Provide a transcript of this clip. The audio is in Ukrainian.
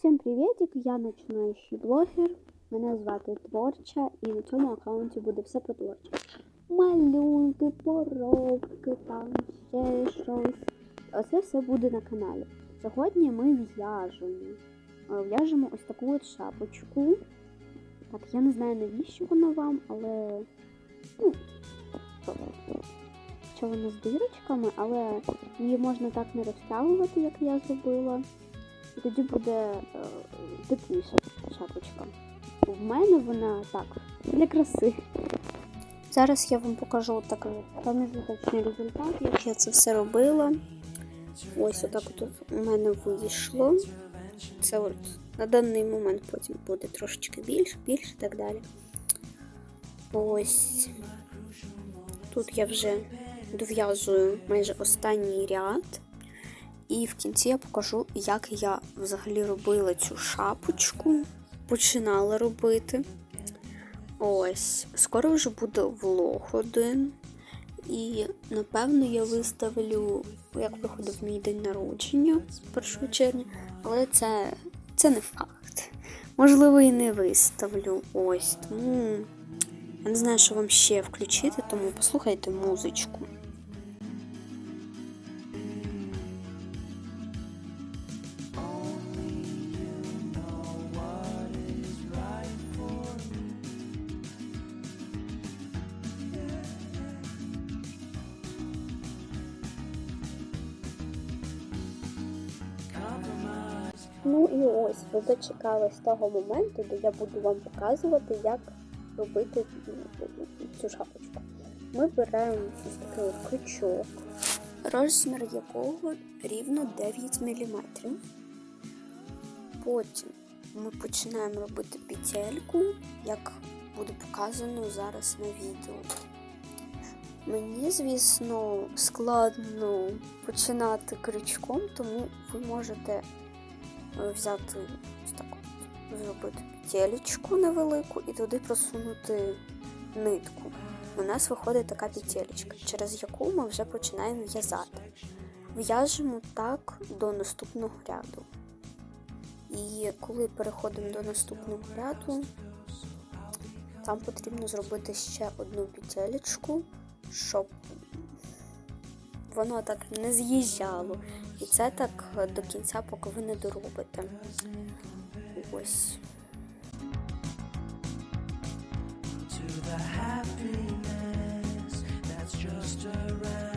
Всім привітик! Я починаючий блогер. Мене звати Творча, і на цьому аккаунті буде все про творче. Малюнки, поробки, там ще щось. Оце все буде на каналі. Сьогодні ми в'яжемо. Е, В'яжемо ось таку от шапочку. Так, я не знаю навіщо вона вам, але. Ну, що вона з дирочками, але її можна так не розтягувати, як я зробила. І тоді буде е, тепліша шапочка. В мене вона так, для краси. Зараз я вам покажу такий проміжуточний результат, як я це все робила. Ось отак от у мене вийшло. Це от на даний момент потім буде трошечки більше, більше і так далі. Ось тут я вже дов'язую майже останній ряд. І в кінці я покажу, як я взагалі робила цю шапочку. Починала робити. Ось, скоро вже буде влог один. І напевно я виставлю, як проходив мій день народження 1 червня, але це, це не факт. Можливо, і не виставлю. Ось. Тому я не знаю, що вам ще включити, тому послухайте музичку. Ну і ось ви дочекались того моменту, де я буду вам показувати, як робити цю шапочку. Ми беремо ось такий крючок, розмір якого рівно 9 мм. Потім ми починаємо робити петельку, як буде показано зараз на відео. Мені, звісно, складно починати крючком, тому ви можете взяти ось так от, зробити петелечку невелику і туди просунути нитку. У нас виходить така петелечка, через яку ми вже починаємо в'язати. В'яжемо так до наступного ряду. І коли переходимо до наступного ряду, там потрібно зробити ще одну петелечку, щоб воно так не з'їжджало. І це так до кінця, поки ви не доробите. Ось. to the happiness that's just around